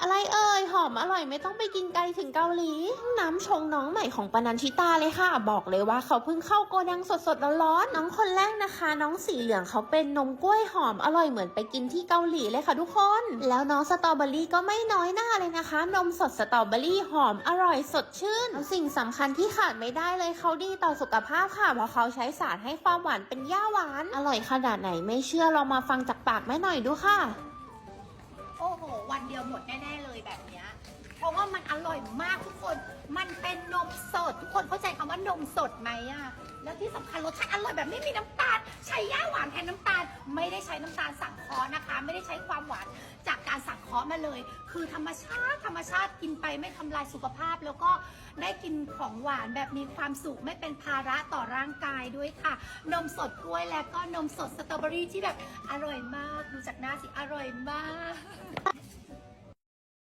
อะไรเอ่ยหอมอร่อยไม่ต้องไปกินไกลถึงเกาหลี น้ำชงน้องใหม่ของปนัญชิตาเลยค่ะ บอกเลยว่าเขาเพิ่งเข้าโกดังสดๆร้อนๆน้องคนแรกนะคะ น้องสีเหลืองเขาเป็นนมกล้วยหอมอร่อยเหมือนไปกินที่เกาหลีเลยค่ะทุกคน แล้วน้องสตรอเบอรี่ก็ไม่น้อยหน้าเลยนะคะ นมสดสตรอเบอรี่หอมอร่อยสดชื่น สิ่งสำคัญที่ขาดไม่ได้เลยเขาดีต่อสุขภาพค่ะเพราะเขาใช้สารให้ความหวานเป็นย่าหวาน อร่อยขนาดไหนไม่เชื่อลองมาฟังจากปากแม่หน่อยดูค่ะ แน่ๆเลยแบบเนี้ยเพราะว่ามันอร่อยมากทุกคน มันเป็นนมสด ทุกคนเข้าใจคำว่านมสดไหมอะแล้วที่สำคัญรสชาติอร่อยแบบไม่มีน้ำตาล ใช้ย่าหวานแทนน้ำตาล ไม่ได้ใช้น้ำตาลสังเคราะห์นะคะ ไม่ได้ใช้ความหวานจากการสังเคราะห์มาเลย คือธรรมชาติธรรมชาติกินไปไม่ทำลายสุขภาพ แล้วก็ได้กินของหวานแบบมีความสุขไม่เป็นภาระต่อร่างกายด้วยค่ะ นมสดกล้วยแล้วก็นมสดสตรอเบอรี่ที่แบบอร่อยมาก ดูจากหน้าสิอร่อยมาก